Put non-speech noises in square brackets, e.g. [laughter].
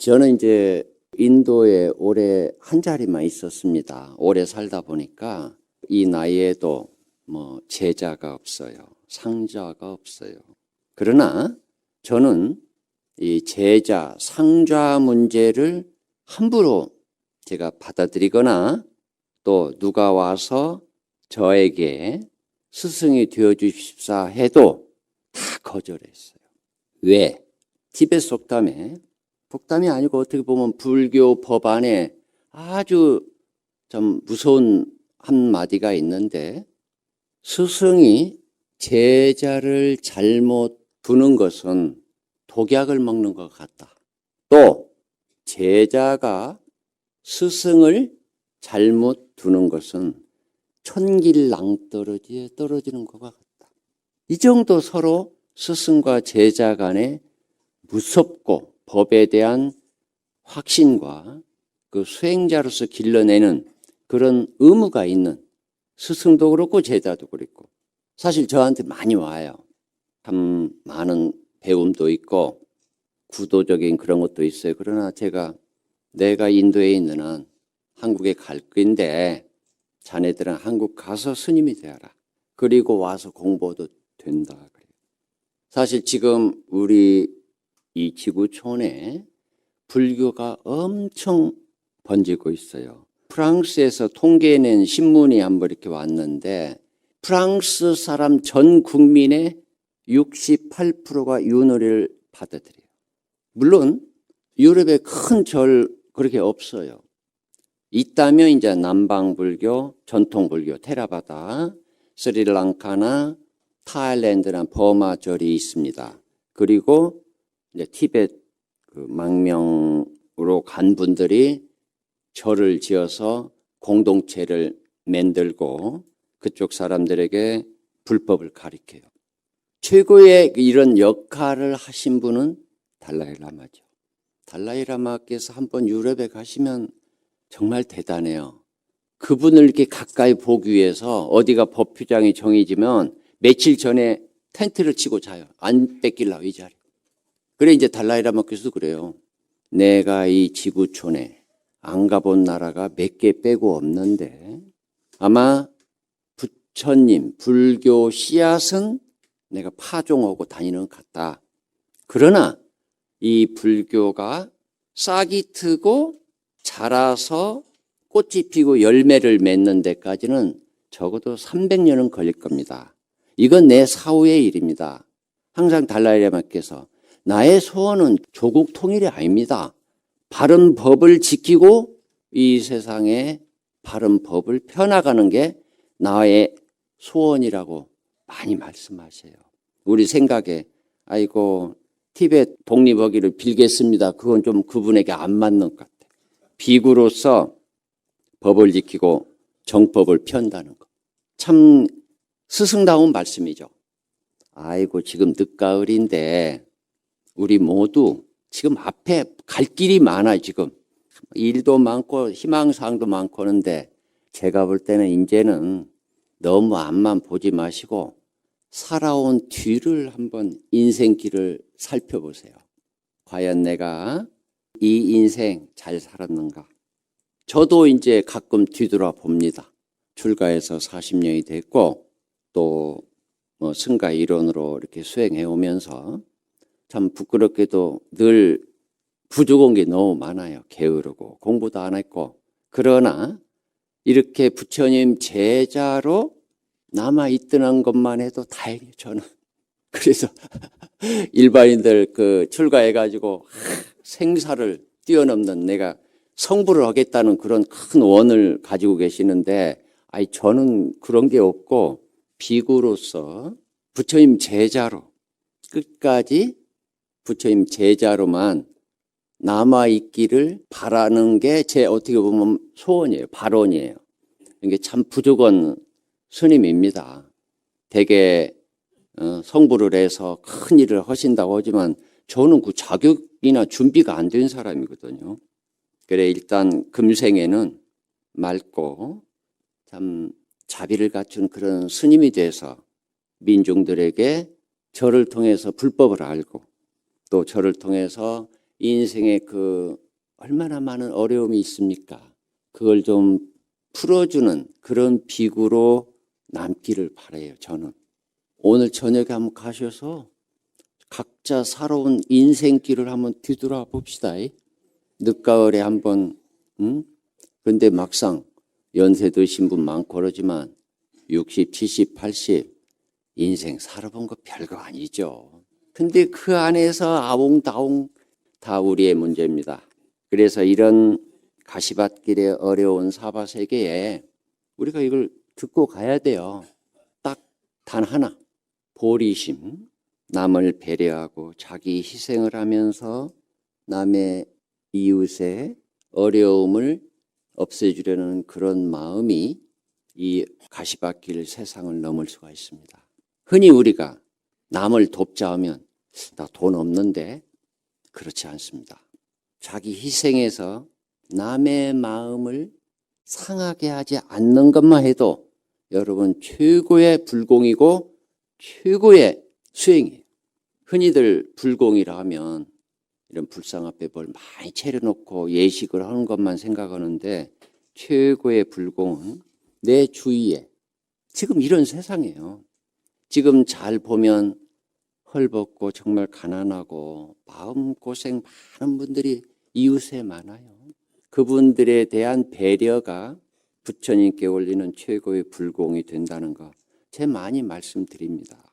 저는 이제 인도에 올해 한 자리만 있었습니다. 오래 살다 보니까 이 나이에도 뭐 제자가 없어요. 상자가 없어요. 그러나 저는 이 제자, 상좌 문제를 함부로 제가 받아들이거나 또 누가 와서 저에게 스승이 되어 주십사 해도 다 거절했어요. 왜? 티베트 속담에 속담이 아니고 어떻게 보면 불교 법안에 아주 좀 무서운 한마디가 있는데 스승이 제자를 잘못 두는 것은 독약을 먹는 것 같다. 또 제자가 스승을 잘못 두는 것은 천길 낭떠러지에 떨어지는 것과 같다. 이 정도 서로 스승과 제자 간에 무섭고 법에 대한 확신과 그 수행자로서 길러내는 그런 의무가 있는 스승도 그렇고 제자도 그렇고 사실 저한테 많이 와요. 참 많은 배움도 있고 구도적인 그런 것도 있어요. 그러나 제가 내가 인도에 있는 한 한국에 갈 건데 자네들은 한국 가서 스님이 되어라. 그리고 와서 공부도 된다. 사실 지금 우리 이 지구촌에 불교가 엄청 번지고 있어요. 프랑스에서 통계낸 신문이 한번 이렇게 왔는데 프랑스 사람 전 국민의 68%가 유노리를 받아들여요. 물론 유럽에 큰 절 그렇게 없어요. 있다면 이제 남방불교, 전통불교, 테라바다, 스리랑카나 타일랜드나 버마절이 있습니다. 그리고 이제 티베트 그 망명으로 간 분들이 절을 지어서 공동체를 만들고 그쪽 사람들에게 불법을 가리켜요. 최고의 이런 역할을 하신 분은 달라이 라마죠. 달라이 라마께서 한번 유럽에 가시면 정말 대단해요. 그분을 이렇게 가까이 보기 위해서 어디가 법규장이 정해지면 며칠 전에 텐트를 치고 자요. 안 뺏길라 이 자리. 그래 이제 달라이 라마께서도 그래요. 내가 이 지구촌에 안 가본 나라가 몇 개 빼고 없는데 아마 부처님 불교 씨앗은 내가 파종하고 다니는 것 같다. 그러나 이 불교가 싹이 트고 자라서 꽃이 피고 열매를 맺는 데까지는 적어도 300년은 걸릴 겁니다. 이건 내 사후의 일입니다. 항상 달라이라마께서 나의 소원은 조국 통일이 아닙니다. 바른 법을 지키고 이 세상에 바른 법을 펴나가는 게 나의 소원이라고 많이 말씀하세요. 우리 생각에 아이고 티베트 독립하기를 빌겠습니다. 그건 좀 그분에게 안 맞는 것 같아요. 비구로서 법을 지키고 정법을 편다는 것. 참 스승다운 말씀이죠. 아이고 지금 늦가을인데 우리 모두 지금 앞에 갈 길이 많아 지금 일도 많고 희망사항도 많고 하는데 제가 볼 때는 이제는 너무 앞만 보지 마시고 살아온 뒤를 한번 인생길을 살펴보세요. 과연 내가 이 인생 잘 살았는가? 저도 이제 가끔 뒤돌아 봅니다. 출가해서 40년이 됐고 또 뭐 승가 이론으로 이렇게 수행해 오면서 참 부끄럽게도 늘 부족한 게 너무 많아요. 게으르고 공부도 안 했고 그러나 이렇게 부처님 제자로 남아 있던 것만 해도 다행이에요. 저는 [laughs] 그래서 [laughs] 일반인들 그 출가해 가지고 생사를 뛰어넘는 내가 성불을 하겠다는 그런 큰 원을 가지고 계시는데 아니 저는 그런 게 없고 비구로서 부처님 제자로 끝까지 부처님 제자로만 남아 있기를 바라는 게 제 어떻게 보면 소원이에요. 발언이에요. 이게 참 부족한 스님입니다. 대개 어, 성불을 해서 큰 일을 하신다고 하지만 저는 그 자격이나 준비가 안 된 사람이거든요. 그래 일단 금생에는 맑고 참 자비를 갖춘 그런 스님이 돼서 민중들에게 저를 통해서 불법을 알고 또 저를 통해서 인생에 그 얼마나 많은 어려움이 있습니까? 그걸 좀 풀어주는 그런 비구로 남기를 바래요, 저는. 오늘 저녁에 한번 가셔서 각자 살아온 인생길을 한번 뒤돌아 봅시다. 늦가을에 한번, 응? 근데 막상 연세 드신 분 많고 그러지만 60, 70, 80 인생 살아본 거 별거 아니죠. 근데 그 안에서 아웅다웅 다 우리의 문제입니다. 그래서 이런 가시밭길의 어려운 사바 세계에 우리가 이걸 듣고 가야 돼요. 딱 단 하나. 보리심. 남을 배려하고 자기 희생을 하면서 남의 이웃의 어려움을 없애주려는 그런 마음이 이 가시밭길 세상을 넘을 수가 있습니다. 흔히 우리가 남을 돕자 하면 나 돈 없는데 그렇지 않습니다. 자기 희생해서 남의 마음을 상하게 하지 않는 것만 해도 여러분 최고의 불공이고 최고의 수행이에요. 흔히들 불공이라 하면 이런 불상 앞에 뭘 많이 차려놓고 예식을 하는 것만 생각하는데 최고의 불공은 내 주위에 지금 이런 세상이에요. 지금 잘 보면 헐벗고 정말 가난하고 마음고생 많은 분들이 이웃에 많아요. 그분들에 대한 배려가 부처님께 올리는 최고의 불공이 된다는 거, 제 많이 말씀드립니다.